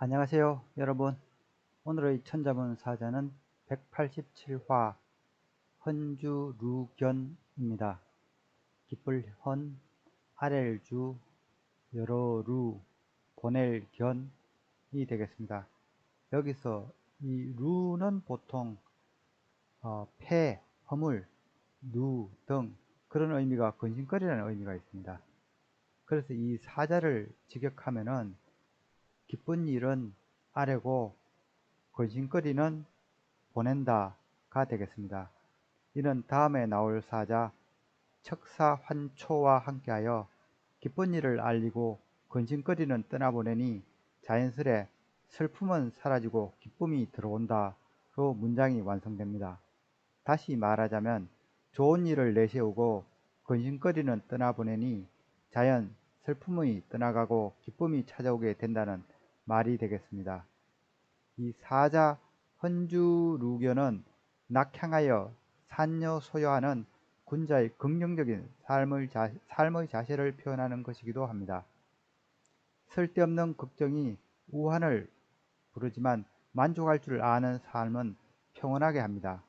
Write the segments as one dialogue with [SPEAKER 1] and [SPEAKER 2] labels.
[SPEAKER 1] 안녕하세요 여러분. 오늘의 천자문 사자는 187화 헌주루견입니다. 기쁠헌 아렐주 여러루 보낼견이 되겠습니다. 여기서 이 루는 보통 어, 폐, 허물, 누 등 그런 의미가 근심거리라는 의미가 있습니다. 그래서 이 사자를 직역하면은 기쁜 일은 아래고 근심거리는 보낸다가 되겠습니다. 이는 다음에 나올 사자 척사환초와 함께하여 기쁜 일을 알리고 근심거리는 떠나보내니 자연스레 슬픔은 사라지고 기쁨이 들어온다로 문장이 완성됩니다. 다시 말하자면 좋은 일을 내세우고 근심거리는 떠나보내니 자연 슬픔이 떠나가고 기쁨이 찾아오게 된다는 말이 되겠습니다. 이 사자 헌주루견은 낙향하여 산녀 소유하는 군자의 긍정적인 삶의, 자, 삶의 자세를 표현하는 것이기도 합니다. 쓸데없는 걱정이 우환을 부르지만 만족할 줄 아는 삶은 평온하게 합니다.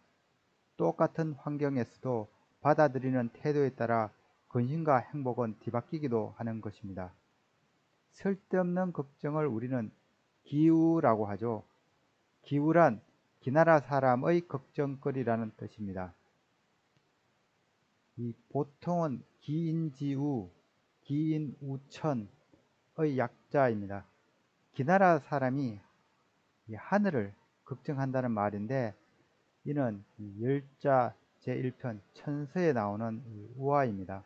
[SPEAKER 1] 똑같은 환경에서도 받아들이는 태도에 따라 근심과 행복은 뒤바뀌기도 하는 것입니다. 쓸데없는 걱정을 우리는 기우라고 하죠. 기우란 기나라 사람의 걱정거리라는 뜻입니다. 이 보통은 기인지우, 기인우천의 약자입니다. 기나라 사람이 하늘을 걱정한다는 말인데 이는 열자 제1편 천서에 나오는 우화입니다.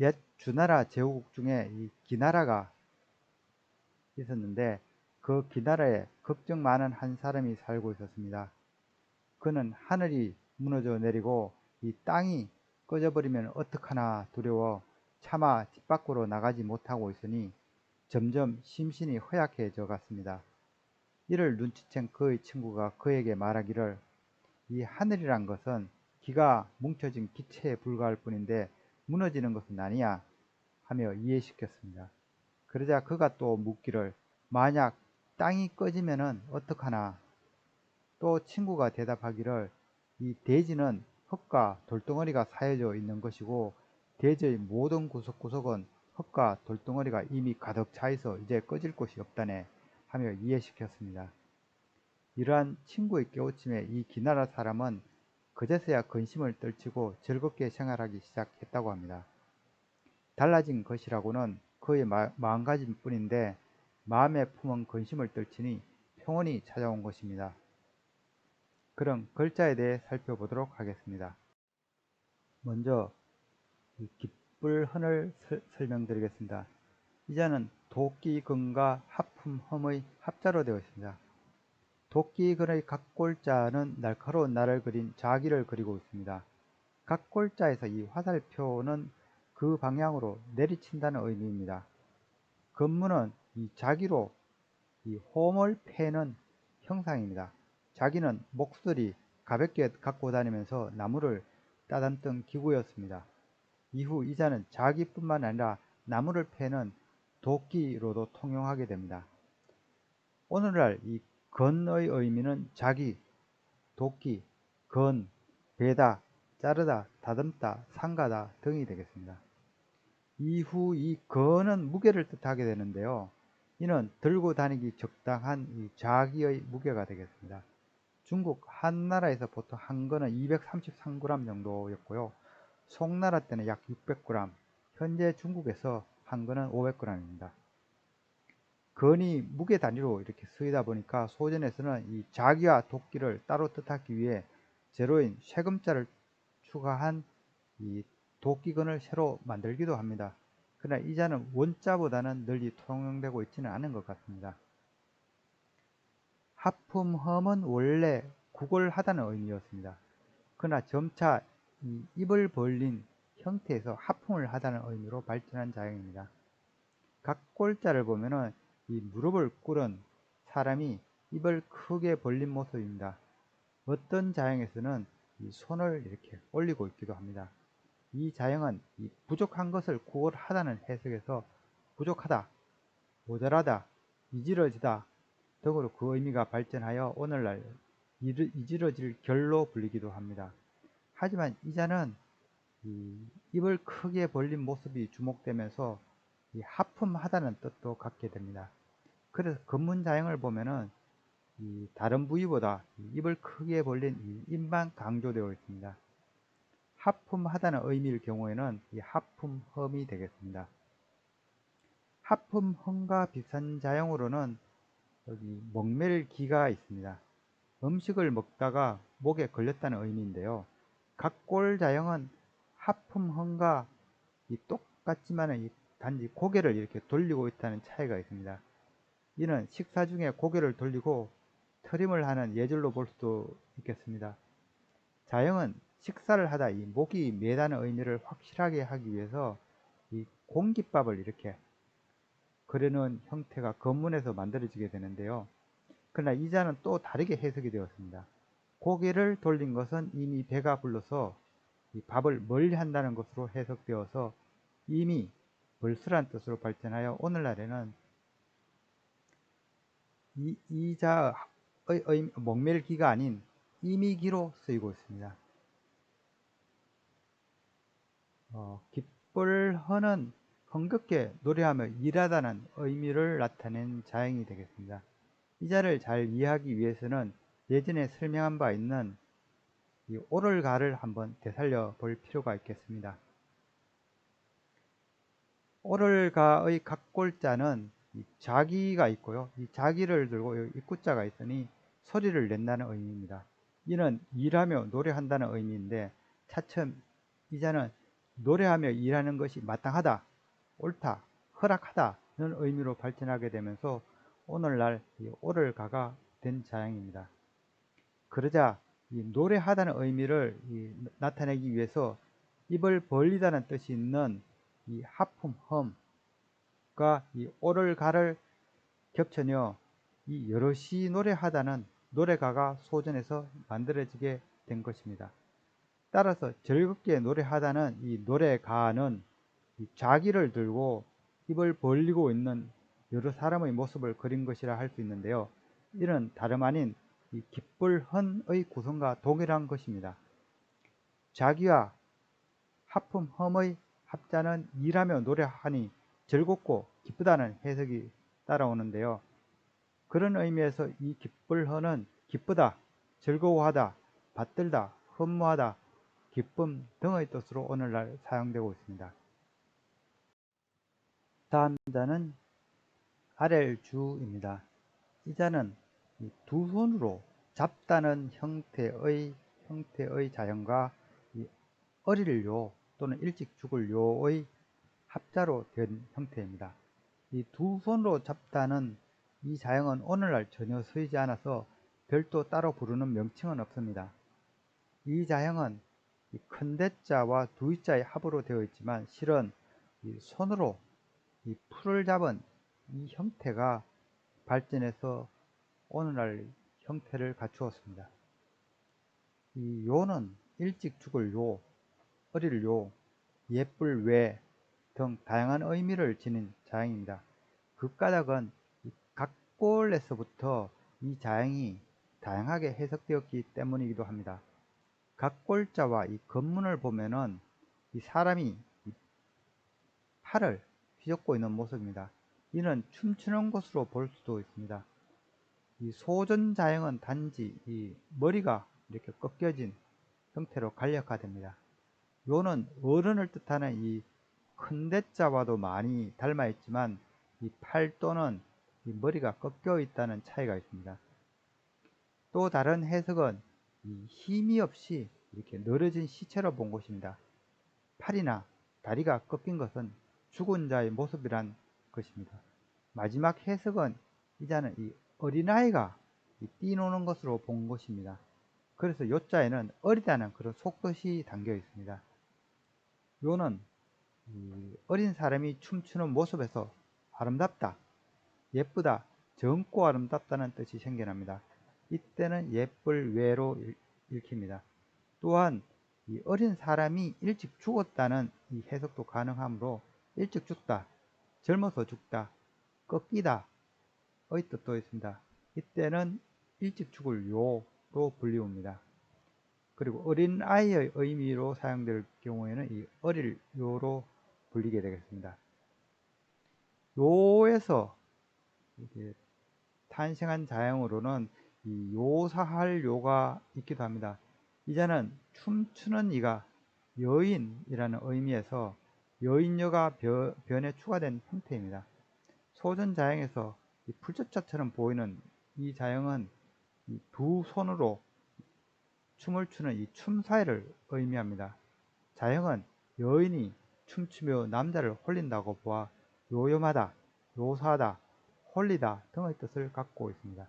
[SPEAKER 1] 옛 주나라 제후국 중에 이 기나라가 있었는데 그 기나라에 걱정 많은 한 사람이 살고 있었습니다. 그는 하늘이 무너져 내리고 이 땅이 꺼져버리면 어떡하나 두려워 차마 집 밖으로 나가지 못하고 있으니 점점 심신이 허약해져 갔습니다. 이를 눈치챈 그의 친구가 그에게 말하기를 이 하늘이란 것은 기가 뭉쳐진 기체에 불과할 뿐인데 무너지는 것은 아니야 하며 이해시켰습니다. 그러자 그가 또 묻기를 만약 땅이 꺼지면은 어떡하나 또 친구가 대답하기를 이 대지는 흙과 돌덩어리가 쌓여져 있는 것이고 대지의 모든 구석구석은 흙과 돌덩어리가 이미 가득 차 있어 이제 꺼질 곳이 없다네 하며 이해시켰습니다. 이러한 친구의 깨우침에 이 기나라 사람은 그제서야 근심을 떨치고 즐겁게 생활하기 시작했다고 합니다. 달라진 것이라고는 그의 마 음가짐 뿐인데 마음에 품은 근심을 떨치니 평온이 찾아온 것입니다. 그럼 글자에 대해 살펴보도록 하겠습니다. 먼저 기쁠 헌을 설명드리겠습니다. 이자는 도끼근과 하품 험의 합자로 되어 있습니다. 도끼 근의 각골자는 날카로운 날을 그린 자기를 그리고 있습니다. 각골자에서 이 화살표는 그 방향으로 내리친다는 의미입니다. 근무는 이 자기로 이 홈을 패는 형상입니다. 자기는 목소리 가볍게 갖고 다니면서 나무를 따담던 기구였습니다. 이후 이자는 자기뿐만 아니라 나무를 패는 도끼로도 통용하게 됩니다. 오늘날 이 건의 의미는 자기, 도끼, 건, 베다, 자르다, 다듬다, 상가다 등이 되겠습니다. 이후 이 건은 무게를 뜻하게 되는데요. 이는 들고 다니기 적당한 이 자기의 무게가 되겠습니다. 중국 한나라에서 보통 한 건은 233g 정도였고요. 송나라 때는 약 600g, 현재 중국에서 한 건은 500g입니다. 건이 무게 단위로 이렇게 쓰이다 보니까 소전에서는 이 자기와 도끼를 따로 뜻하기 위해 제로인 세금자를 추가한 이 도끼건을 새로 만들기도 합니다. 그러나 이 자는 원자보다는 널리 통용되고 있지는 않은 것 같습니다. 하품험은 원래 구걸하다는 의미였습니다. 그러나 점차 이 입을 벌린 형태에서 하품을 하다는 의미로 발전한 자형입니다. 각 골자를 보면은 이 무릎을 꿇은 사람이 입을 크게 벌린 모습입니다. 어떤 자형에서는 이 손을 이렇게 올리고 있기도 합니다. 이 자형은 이 부족한 것을 구걸하다는 해석에서 부족하다, 모자라다, 이지러지다 등으로 그 의미가 발전하여 오늘날 이지러질 결로 불리기도 합니다. 하지만 이자는 입을 크게 벌린 모습이 주목되면서 하품하다는 뜻도 갖게 됩니다. 그래서 근문자형을 보면은 다른 부위보다 입을 크게 벌린 입만 강조되어 있습니다. 하품하다는 의미일 경우에는 이 하품험이 되겠습니다. 하품험과 비슷한 자형으로는 여기 목멜기가 있습니다. 음식을 먹다가 목에 걸렸다는 의미인데요. 각골 자형은 하품험과 똑같지만 단지 고개를 이렇게 돌리고 있다는 차이가 있습니다. 이는 식사 중에 고개를 돌리고 트림을 하는 예절로 볼 수도 있겠습니다. 자형은 식사를 하다 이 목이 매다는 의미를 확실하게 하기 위해서 이 공깃밥을 이렇게 그려놓은 형태가 건문에서 만들어지게 되는데요. 그러나 이 자는 또 다르게 해석이 되었습니다. 고개를 돌린 것은 이미 배가 불러서 밥을 멀리 한다는 것으로 해석되어서 이미 벌스란 뜻으로 발전하여 오늘날에는 이, 이자의 목멜기가 아닌 이미기로 쓰이고 있습니다. 어, 기쁠허는 흥겹게 노래하며 일하다는 의미를 나타낸 자행이 되겠습니다. 이 자를 잘 이해하기 위해서는 예전에 설명한 바 있는 이 오를가를 한번 되살려 볼 필요가 있겠습니다. 오를가의 각골자는 자기가 있고요. 이 자기를 들고 입구자가 있으니 소리를 낸다는 의미입니다. 이는 일하며 노래한다는 의미인데 차츰 이자는 노래하며 일하는 것이 마땅하다, 옳다, 허락하다는 의미로 발전하게 되면서 오늘날 오를 가가 된 자양입니다. 그러자 노래하다는 의미를 나타내기 위해서 입을 벌리다는 뜻이 있는 이 하품, 험 과 이 오를 가를 겹쳐녀 이 여럿이 노래하다는 노래가가 소전해서 만들어지게 된 것입니다. 따라서 즐겁게 노래하다는 이 노래가는 이 자기를 들고 입을 벌리고 있는 여러 사람의 모습을 그린 것이라 할 수 있는데요. 이는 다름 아닌 이 기쁠헌의 구성과 동일한 것입니다. 자기와 하품 험의 합자는 일하며 노래하니 즐겁고 기쁘다는 해석이 따라오는데요. 그런 의미에서 이 기쁠헌은 기쁘다, 즐거워하다, 받들다, 흠모하다, 기쁨 등의 뜻으로 오늘날 사용되고 있습니다. 다음 자는 아렐주입니다. 이 자는 두 손으로 잡다는 형태의 형태의 자연과 어릴요 또는 일찍 죽을 요의 합자로 된 형태입니다. 이 두 손으로 잡다는 이 자형은 오늘날 전혀 쓰이지 않아서 별도 따로 부르는 명칭은 없습니다. 이 자형은 큰 대자와 두이자의 합으로 되어 있지만 실은 손으로 이 풀을 잡은 이 형태가 발전해서 오늘날 형태를 갖추었습니다. 이 요는 일찍 죽을 요, 어릴 요, 예쁠 외 등 다양한 의미를 지닌 자양입니다. 그 까닭은 각 골에서부터 이 자양이 다양하게 해석되었기 때문이기도 합니다. 각 골자와 이 건문을 보면은 이 사람이 팔을 휘젓고 있는 모습입니다. 이는 춤추는 것으로 볼 수도 있습니다. 이 소전자형은 단지 이 머리가 이렇게 꺾여진 형태로 간략화됩니다. 요는 어른을 뜻하는 이 큰대자와도 많이 닮아 있지만 이팔 또는 이 머리가 꺾여 있다는 차이가 있습니다. 또 다른 해석은 이 힘이 없이 이렇게 늘어진 시체로 본 것입니다. 팔이나 다리가 꺾인 것은 죽은 자의 모습이란 것입니다. 마지막 해석은 이자는 이 어린아이가 뛰노는 것으로 본 것입니다. 그래서 요자에는 어리다는 그런 속뜻이 담겨 있습니다. 요는 어린 사람이 춤추는 모습에서 아름답다, 예쁘다, 젊고 아름답다는 뜻이 생겨납니다. 이때는 예쁠 외로 읽힙니다. 또한 이 어린 사람이 일찍 죽었다는 이 해석도 가능하므로 일찍 죽다, 젊어서 죽다, 꺾이다, 뜻도 있습니다. 이때는 일찍 죽을 요로 불리웁니다. 그리고 어린 아이의 의미로 사용될 경우에는 이 어릴 요로 불리게 되겠습니다. 요에서 탄생한 자형으로는 이 요사할 요가 있기도 합니다. 이자는 춤추는 이가 여인이라는 의미에서 여인여가 변에 추가된 형태입니다. 소전 자형에서 풀조자처럼 보이는 이 자형은 이 두 손으로 춤을 추는 이 춤사위를 의미합니다. 자형은 여인이 춤추며 남자를 홀린다고 보아 요염하다, 요사하다, 홀리다 등의 뜻을 갖고 있습니다.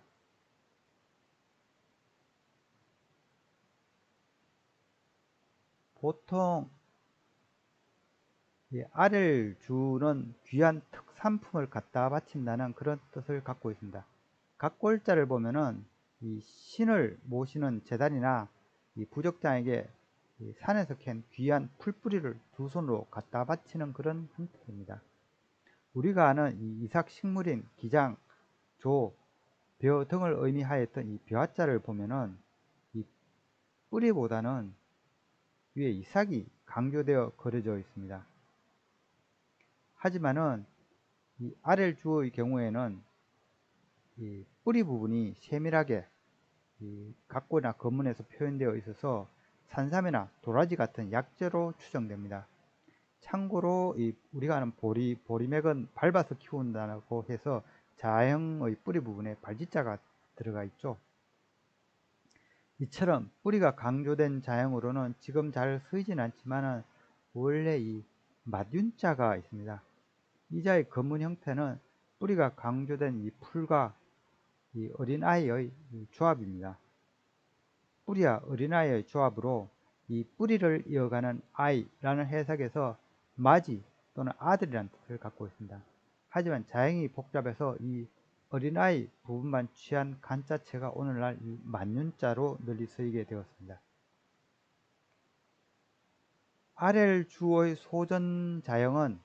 [SPEAKER 1] 보통 알을 주는 귀한 특산품을 갖다 바친다는 그런 뜻을 갖고 있습니다. 각골자를 보면은 이 신을 모시는 재단이나 이 부적장에게 이 산에서 캔 귀한 풀뿌리를 두 손으로 갖다 바치는 그런 형태입니다. 우리가 아는 이 이삭 식물인 기장, 조, 벼 등을 의미하였던 이 벼자를 보면은 이 뿌리보다는 위에 이삭이 강조되어 그려져 있습니다. 하지만은 이 아렐 주의 경우에는 이 뿌리 부분이 세밀하게 이 각고나 검문에서 표현되어 있어서 산삼이나 도라지 같은 약재로 추정됩니다. 참고로 이 우리가 아는 보리, 보리맥은 밟아서 키운다고 해서 자형의 뿌리 부분에 발지자가 들어가 있죠. 이처럼 뿌리가 강조된 자형으로는 지금 잘 쓰이진 않지만 원래 이 마륜자가 있습니다. 이 자의 검문 형태는 뿌리가 강조된 이 풀과 이 어린아이의 조합입니다. 뿌리와 어린아이의 조합으로 이 뿌리를 이어가는 아이라는 해석에서 마지 또는 아들이라는 뜻을 갖고 있습니다. 하지만 자행이 복잡해서 이 어린아이 부분만 취한 간자체가 오늘날 이 만윤자로 널리 쓰이게 되었습니다. 아렐 주의 소전 자형은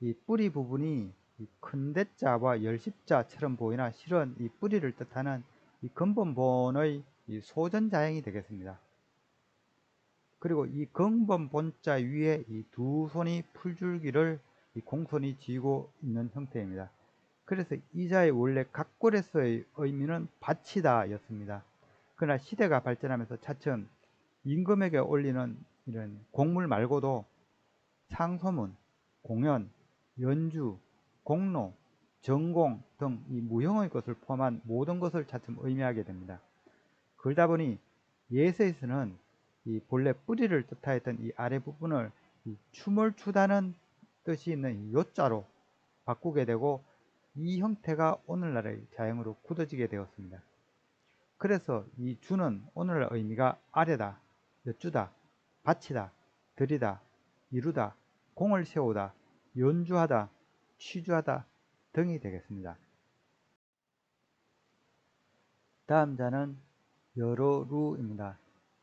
[SPEAKER 1] 이 뿌리 부분이 큰 대자와 열십자처럼 보이나 실은 이 뿌리를 뜻하는 이 근본본의 이 소전자형이 되겠습니다. 그리고 이 근본본자 위에 이 두 손이 풀줄기를 이 공손히 쥐고 있는 형태입니다. 그래서 이자의 원래 각골에서의 의미는 바치다 였습니다. 그러나 시대가 발전하면서 차츰 임금에게 올리는 이런 곡물 말고도 상소문, 공연, 연주, 공로, 전공 등 이 무형의 것을 포함한 모든 것을 차츰 의미하게 됩니다. 그러다 보니 예서에서는 이 본래 뿌리를 뜻하였던 이 아래 부분을 이 춤을 추다는 뜻이 있는 이 요자로 바꾸게 되고 이 형태가 오늘날의 자형으로 굳어지게 되었습니다. 그래서 이 주는 오늘날 의미가 아래다, 여쭈다, 바치다, 들이다, 이루다, 공을 세우다, 연주하다, 취주하다 등이 되겠습니다. 다음 자는 여러루입니다.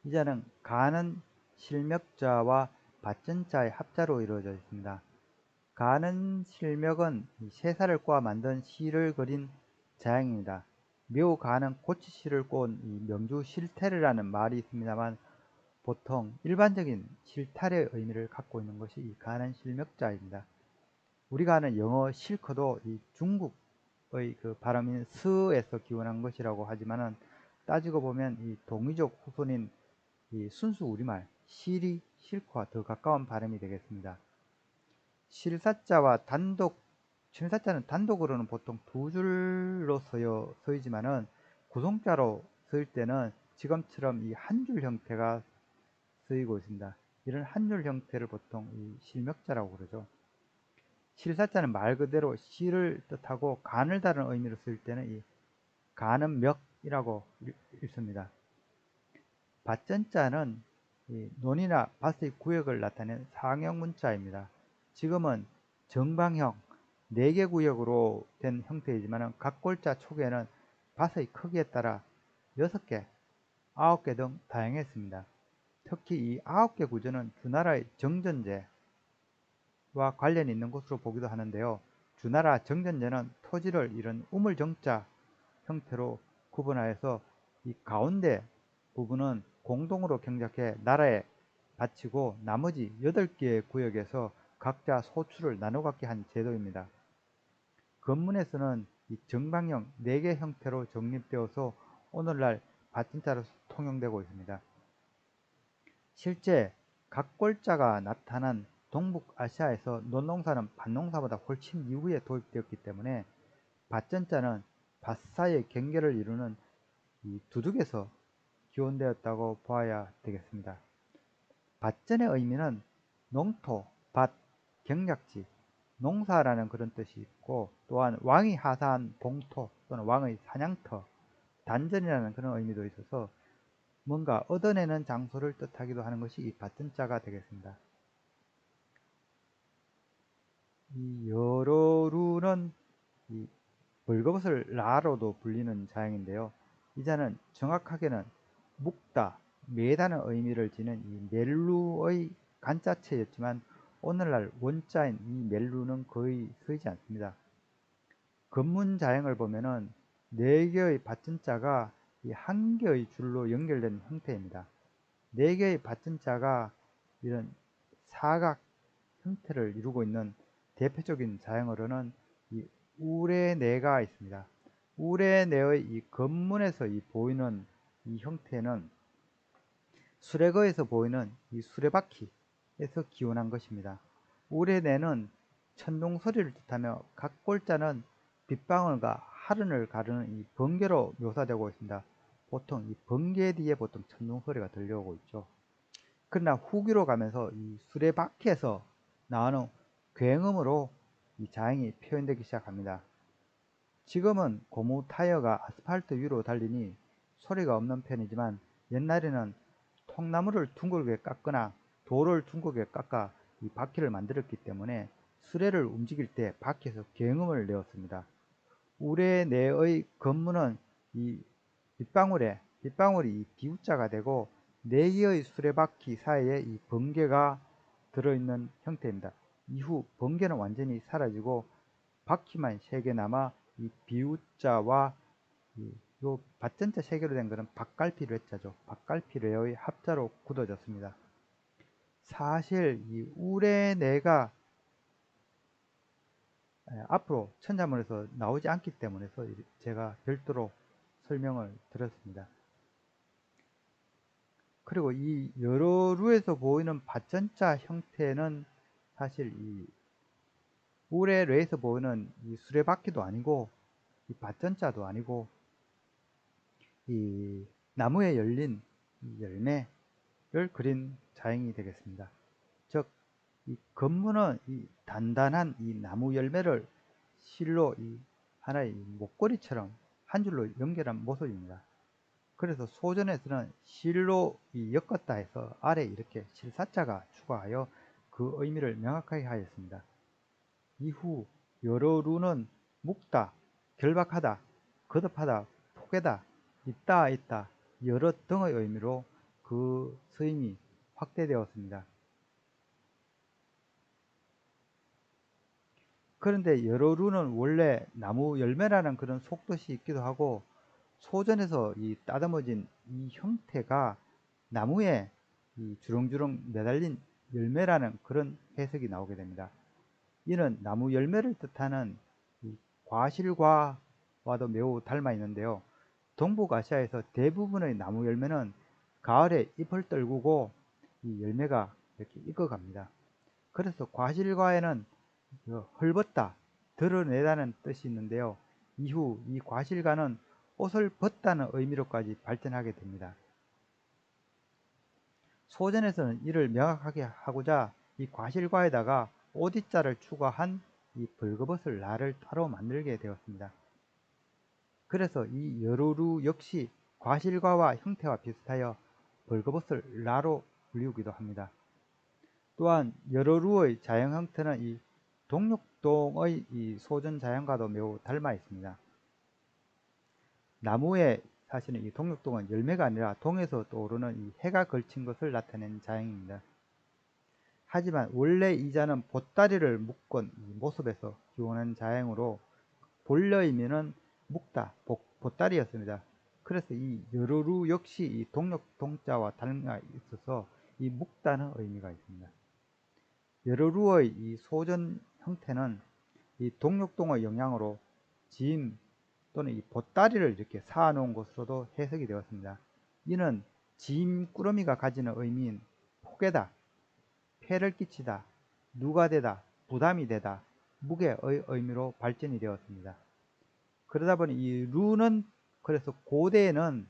[SPEAKER 1] 이 자는 가는 실명자와 받전자의 합자로 이루어져 있습니다. 가는 실명은 세살을 꼬아 만든 시를 그린 자양입니다. 묘 가는 고치시를 꼬은 명주 실태르라는 말이 있습니다만 보통 일반적인 실탈의 의미를 갖고 있는 것이 이 가는 실명자입니다. 우리가 아는 영어 실커도 이 중국의 그 발음인 스에서 기원한 것이라고 하지만은 따지고 보면 이 동이족 후손인 이 순수 우리말 실이 실크와 더 가까운 발음이 되겠습니다. 실사자와 단독 실사자는 단독으로는 보통 두 줄로 서여 서이지만은 구성자로 쓰일 때는 지금처럼 이 한 줄 형태가 쓰이고 있습니다. 이런 한 줄 형태를 보통 이 실명자라고 그러죠. 실사자는 말 그대로 시를 뜻하고 간을 다른 의미로 쓸 때는 이 간은 멱 이라고 읽습니다. 밭전자는 논이나 밭의 구역을 나타낸 상형 문자입니다. 지금은 정방형 4개 구역으로 된 형태이지만 각골자 초기에는 밭의 크기에 따라 6개, 9개 등 다양했습니다. 특히 이 9개 구조는 주나라의 정전제, 와 관련이 있는 것으로 보기도 하는데요. 주나라 정전제는 표지를 이런 우물정자 형태로 구분하여서 이 가운데 부분은 공동으로 경작해 나라에 바치고 나머지 8개의 구역에서 각자 소출을 나눠 갖게 한 제도입니다. 건문에서는 이 정방형 4개 형태로 정립되어서 오늘날 밭진자로 통용되고 있습니다. 실제 각골자가 나타난 동북아시아에서 논농사는 밭농사보다 훨씬 이후에 도입되었기 때문에 밭전자는 밭사의 경계를 이루는 이 두둑에서 기원되었다고 보아야 되겠습니다. 밭전의 의미는 농토, 밭, 경작지, 농사라는 그런 뜻이 있고 또한 왕이 하사한 봉토 또는 왕의 사냥터, 단전이라는 그런 의미도 있어서 뭔가 얻어내는 장소를 뜻하기도 하는 것이 이 밭전자가 되겠습니다. 이 여러 루는 이 벌거벗을 라로도 불리는 자형인데요. 이 자는 정확하게는 묵다, 매다는 의미를 지닌 이 멜루의 간자체였지만 오늘날 원자인 이 멜루는 거의 쓰이지 않습니다. 건문 자형을 보면은 네 개의 받침자가 한 개의 줄로 연결된 형태입니다. 네 개의 받침자가 이런 사각 형태를 이루고 있는 대표적인 자형으로는 이 우레네가 있습니다. 우레네의 이 건문에서 이 보이는 이 형태는 수레거에서 보이는 이 수레바퀴에서 기원한 것입니다. 우레네는 천둥 소리를 뜻하며 각 골자는 빗방울과 하른을 가르는 이 번개로 묘사되고 있습니다. 보통 이 번개 뒤에 보통 천둥 소리가 들려오고 있죠. 그러나 후기로 가면서 이 수레바퀴에서 나오는 굉음으로 이 자행이 표현되기 시작합니다. 지금은 고무 타이어가 아스팔트 위로 달리니 소리가 없는 편이지만 옛날에는 통나무를 둥글게 깎거나 돌을 둥글게 깎아 이 바퀴를 만들었기 때문에 수레를 움직일 때 바퀴에서 경음을 내었습니다. 우레 내의 건문은 이 빗방울에 빗방울이 이 비우자가 되고 네 개의 수레바퀴 사이에 이 번개가 들어있는 형태입니다. 이후 번개는 완전히 사라지고 바퀴만 세 개 남아 이 비우자와 이요 밭전자 세 개로 된 것은 박갈피 뢰자죠. 박갈피 뢰의 합자로 굳어졌습니다. 사실 이 우레네가 앞으로 천자문에서 나오지 않기 때문에 제가 별도로 설명을 드렸습니다. 그리고 이 여러 루에서 보이는 밭전자 형태는 사실 이 우레 레에서 보이는 이 수레바퀴도 아니고 이 밭전자도 아니고 이 나무에 열린 열매를 그린 자행이 되겠습니다. 즉, 이 건문은 이 단단한 이 나무 열매를 실로 이 하나의 목걸이처럼 한 줄로 연결한 모습입니다. 그래서 소전에서는 실로 이 엮었다 해서 아래 이렇게 실사자가 추가하여 그 의미를 명확하게 하였습니다. 이후 여러 루는 묵다, 결박하다, 거듭하다, 포개다, 있다 있다 여러 등의 의미로 그 서임이 확대되었습니다. 그런데 여러 루는 원래 나무 열매라는 그런 속뜻이 있기도 하고 소전에서 이 따듬어진 이 형태가 나무에 이 주렁주렁 매달린 열매라는 그런 해석이 나오게 됩니다. 이는 나무 열매를 뜻하는 과실과와도 매우 닮아 있는데요. 동북아시아에서 대부분의 나무 열매는 가을에 잎을 떨구고 이 열매가 이렇게 익어갑니다. 그래서 과실과에는 헐벗다, 드러내다는 뜻이 있는데요. 이후 이 과실과는 옷을 벗다는 의미로까지 발전하게 됩니다. 소전에서는 이를 명확하게 하고자 이 과실과에다가 오디자를 추가한 이 벌거벗을 나를 따로 만들게 되었습니다. 그래서 이 여루루 역시 과실과와 형태와 비슷하여 벌거벗을 라로 불리우기도 합니다. 또한 여러루의 자형 형태는 이 동육동의 이 소전 자형과도 매우 닮아 있습니다. 나무에 사실은 이 동육동은 열매가 아니라 동에서 떠오르는 이 해가 걸친 것을 나타낸 자형입니다. 하지만 원래 이자는 보따리를 묶은 모습에서 기원한 자형으로 본래 의미는 묵다, 복, 보따리였습니다. 그래서 이 여러루 역시 이 동력 동자와 다른 가 있어서 이 묵다는 의미가 있습니다. 여러루의 이 소전 형태는 이 동력동의 영향으로 짐 또는 이 보따리를 이렇게 쌓아놓은 것으로도 해석이 되었습니다. 이는 짐 꾸러미가 가지는 의미인 포개다, 폐를 끼치다, 누가 되다, 부담이 되다, 무게의 의미로 발전이 되었습니다. 그러다 보니 이 루는 그래서 고대에는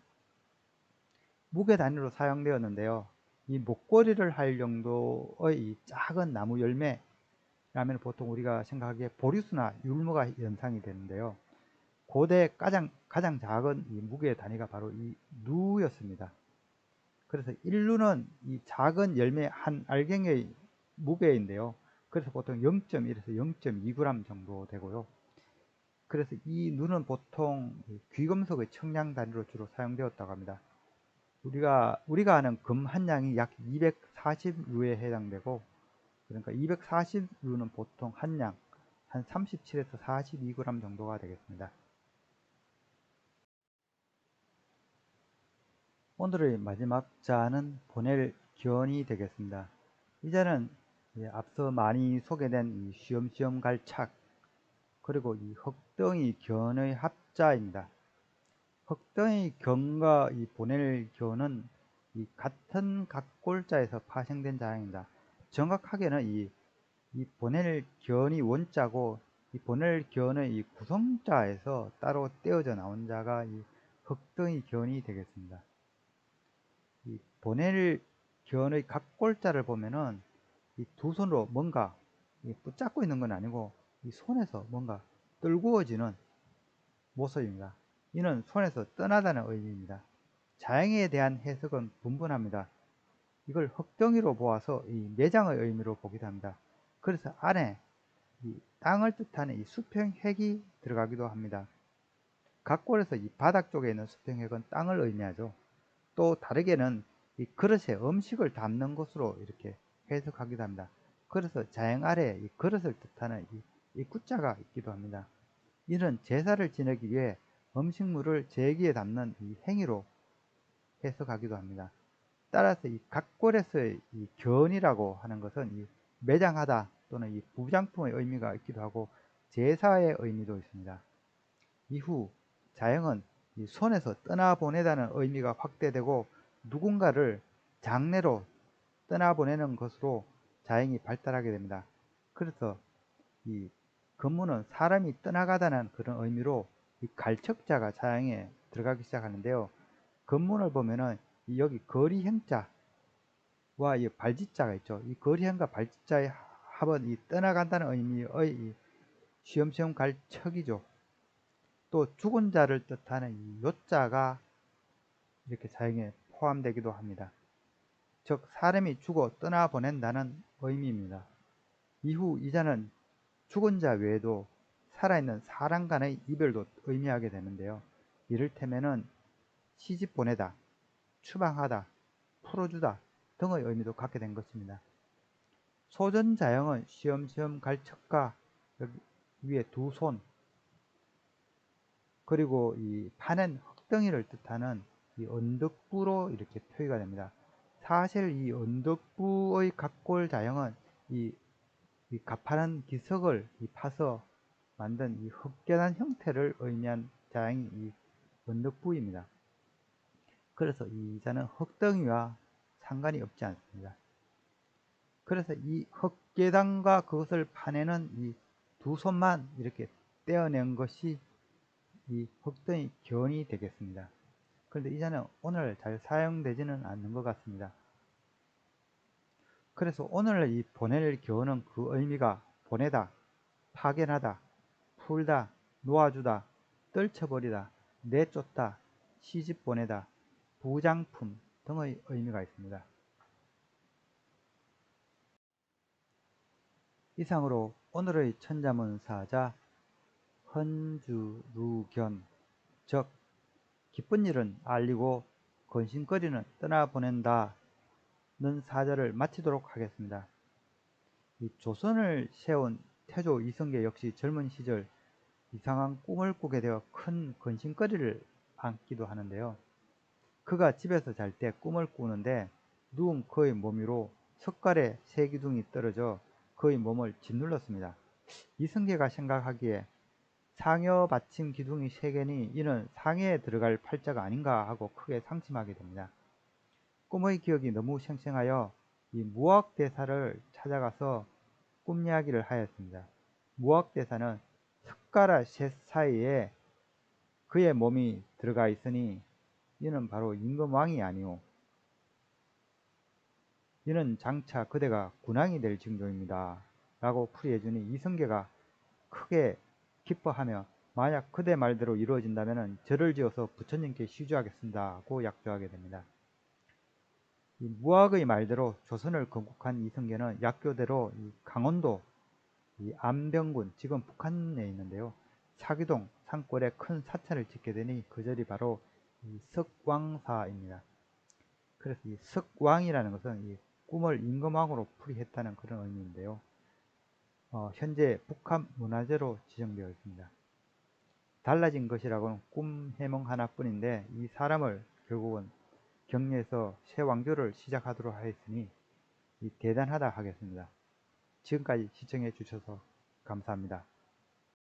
[SPEAKER 1] 무게 단위로 사용되었는데요. 이 목걸이를 할 정도의 작은 나무 열매라면 보통 우리가 생각하기에 보리수나 율무가 연상이 되는데요. 고대 가장 가장 작은 이 무게 단위가 바로 이 누였습니다. 그래서 1루는 이 작은 열매 한 알갱이의 무게인데요. 그래서 보통 0.1에서 0.2g 정도 되고요. 그래서 이 누는 보통 귀금속의 청량 단위로 주로 사용되었다고 합니다. 우리가 우리가 아는 금 한 양이 약 240루에 해당되고 그러니까 240루는 보통 한 양 한 37에서 42g 정도가 되겠습니다. 오늘의 마지막 자는 보낼 견이 되겠습니다. 이 자는 앞서 많이 소개된 이 시험시험 갈착 그리고 이 흑덩이 견의 합자입니다. 흑덩이 견과 이 보낼 견은 이 같은 각골자에서 파생된 자입니다. 정확하게는 이, 이 보낼 견이 원자고 이 보낼 견의 이 구성자에서 따로 떼어져 나온 자가 이 흑덩이 견이 되겠습니다. 이 보낼 견의 각골자를 보면은 이 두 손으로 뭔가 붙잡고 있는 건 아니고 이 손에서 뭔가 떨구어지는 모습입니다. 이는 손에서 떠나다는 의미입니다. 자행에 대한 해석은 분분합니다. 이걸 흙덩이로 보아서 이 매장의 의미로 보기도 합니다. 그래서 안에 이 땅을 뜻하는 이 수평핵이 들어가기도 합니다. 각골에서 이 바닥 쪽에 있는 수평핵은 땅을 의미하죠. 또 다르게는 이 그릇에 음식을 담는 것으로 이렇게 해석하기도 합니다. 그래서 자행 아래 이 그릇을 뜻하는 이, 이 구자가 있기도 합니다. 이는 제사를 지내기 위해 음식물을 제기에 담는 이 행위로 해석하기도 합니다. 따라서 이 각골에서의 이 견이라고 하는 것은 이 매장하다 또는 이 부장품의 의미가 있기도 하고 제사의 의미도 있습니다. 이후 자영은 이 손에서 떠나보내다는 의미가 확대되고 누군가를 장례로 떠나보내는 것으로 자행이 발달하게 됩니다. 그래서 이 근무는 사람이 떠나가다는 그런 의미로 이 갈척자가 자행에 들어가기 시작하는데요. 근문을 보면은 여기 거리 행자와 이 발짓자가 있죠. 이 거리 행과 발짓자의 합은 이 떠나간다는 의미의 이 시험시험 갈척이죠. 또 죽은 자를 뜻하는 이 요자가 이렇게 자행에 포함되기도 합니다. 즉 사람이 죽어 떠나보낸다는 의미입니다. 이후 이자는 죽은 자 외에도 살아있는 사람 간의 이별도 의미하게 되는데요. 이를테면은 시집 보내다, 추방하다, 풀어주다 등의 의미도 갖게 된 것입니다. 소전자형은 시험시험 갈척과 위에 두 손, 그리고 이 파낸 흙덩이를 뜻하는 이 언덕부로 이렇게 표기가 됩니다. 사실 이 언덕부의 각골 자형은 이, 이 가파른 기석을 이 파서 만든 이 흑계단 형태를 의미한 자형이 이 언덕부입니다. 그래서 이 자는 흑덩이와 상관이 없지 않습니다. 그래서 이 흑계단과 그것을 파내는 이 두 손만 이렇게 떼어낸 것이 이 흑덩이 견이 되겠습니다. 그런데 이 자는 오늘 잘 사용되지는 않는 것 같습니다. 그래서 오늘 이 보낼 교훈은 그 의미가 보내다, 파견하다, 풀다, 놓아주다, 떨쳐버리다, 내쫓다, 시집 보내다, 부장품 등의 의미가 있습니다. 이상으로 오늘의 천자문사자 헌주루견 즉 기쁜 일은 알리고 건신거리는 떠나보낸다는 사절을 마치도록 하겠습니다. 이 조선을 세운 태조 이성계 역시 젊은 시절 이상한 꿈을 꾸게 되어 큰 근심거리를 안기도 하는데요. 그가 집에서 잘 때 꿈을 꾸는데 누운 그의 몸 위로 석갈의 새 기둥이 떨어져 그의 몸을 짓눌렀습니다. 이승계가 생각하기에 상여 받침 기둥이 세 개니 이는 상해에 들어갈 팔자가 아닌가 하고 크게 상심하게 됩니다. 꿈의 기억이 너무 생생하여 이 무학대사를 찾아가서 꿈 이야기를 하였습니다. 무학대사는 석가라 셋 사이에 그의 몸이 들어가 있으니 이는 바로 임금왕이 아니오. 이는 장차 그대가 군왕이 될 징조입니다. 라고 풀이해주니 이성계가 크게 기뻐하며 만약 그대 말대로 이루어진다면 절을 지어서 부처님께 시주하겠습니다. 고 약조하게 됩니다. 무학의 말대로 조선을 건국한 이성계는 약교대로 강원도 안병군 지금 북한에 있는데요. 사기동 산골에 큰 사찰을 짓게 되니 그 절이 바로 석왕사입니다. 그래서 이 석왕이라는 것은 이 꿈을 임금왕으로 풀이했다는 그런 의미인데요. 어, 현재 북한 문화재로 지정되어 있습니다. 달라진 것이라고는 꿈 해몽 하나뿐인데 이 사람을 결국은 경리에서 새 왕조를 시작하도록 하였으니 대단하다 하겠습니다. 지금까지 시청해 주셔서 감사합니다.